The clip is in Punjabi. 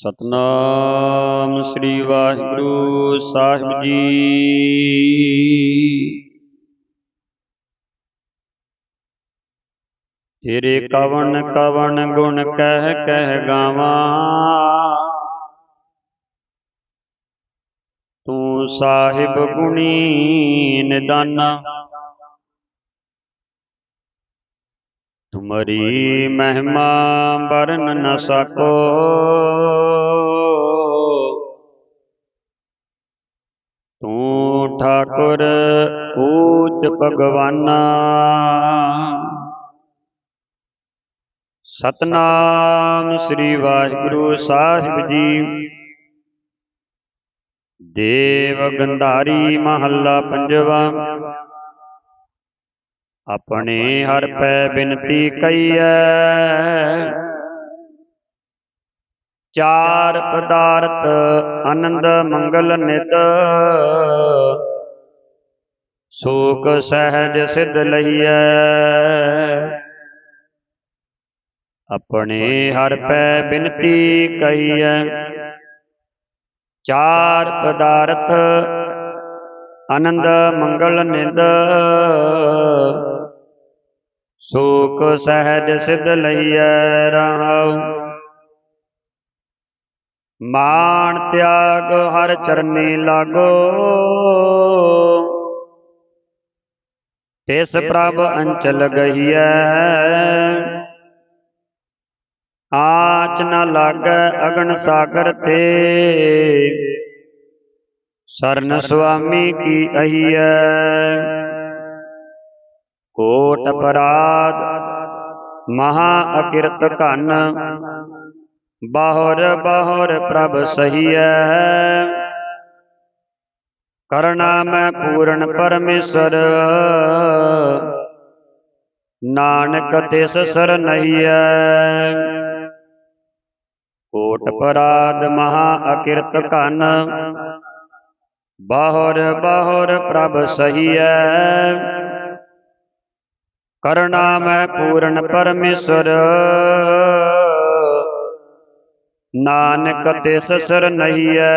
ਸਤਨਾਮ ਸ੍ਰੀ ਵਾਹਿਗੁਰੂ ਸਾਹਿਬ ਜੀ। ਤੇਰੇ ਕਵਨ ਕਵਨ ਗੁਣ ਕਹਿ ਕਹਿ ਗਾਵਾਂ। ਤੂੰ ਸਾਹਿਬ ਗੁਣੀ ਨਿਦਾਨਾ। ਤੁਮਰੀ ਮਹਿਮਾ ਬਰਨ ਨ ਸਕੋ ਤੂੰ ਠਾਕੁਰ ਊਚ ਭਗਵਾਨਾ ਸਤਨਾਮ ਸ੍ਰੀ ਵਾਹਿਗੁਰੂ ਸਾਹਿਬ ਜੀ ਦੇਵ ਗੰਧਾਰੀ ਮਹੱਲਾ ਪੰਜਵਾ ਆਪਣੇ ਹਰ ਪੈ ਬਿਨਤੀ ਕਈਐ ਚਾਰ ਪਦਾਰਥ ਆਨੰਦ ਮੰਗਲ ਨਿਤ ਸੋਕ ਸਹਿਜ ਸਿਧ ਲਈਐ। ਆਪਣੇ ਹਰ ਪੈ ਬਿਨਤੀ ਕਈਐ ਚਾਰ ਪਦਾਰਥ, ਆਨੰਦ, ਮੰਗਲ, ਨਿਦ। ਸੋਕ ਸਹਿਜ ਸਿਧ ਲਈਐ ਰਹਾਉ ਮਾਨ ਤਿਆਗ ਹਰ ਚਰਨੀ ਲਾਗੋ। ਤਿਸ ਪ੍ਰਭ ਅੰਚਲ ਗਈਐ ਆਚ ਨ ਲਾਗੈ ਅਗਨ ਸਾਗਰ ਤੇ ਸਰਨ ਸੁਆਮੀ ਕੀ ਅਹੀਐ ਕੋਟ ਅਪਰਾਧ ਮਹਾ ਅਕਿਰਤ ਘਨ ਬਾਹਰ ਬਾਹਰ ਪ੍ਰਭ ਸਹੀਐ ਕਰਣਾ ਮੈਂ ਪੂਰਨ ਪਰਮੇਸ਼ਰ। ਨਾਨਕ ਤਿਸ ਸਰ ਨਹੀਐ ਕੋਟ ਪਰਾਧ ਮਹਾ ਅਕਿਰਤ ਘਨ। ਬਾਹਰ ਬਾਹਰ ਪ੍ਰਭ ਸਹੀਐ। ਕਰਣਾ ਮੈਂ ਪੂਰਨ ਪਰਮੇਸ਼ਰ। ਨਾਨਕ ਤਿਸ ਸਰ ਨਹੀਐ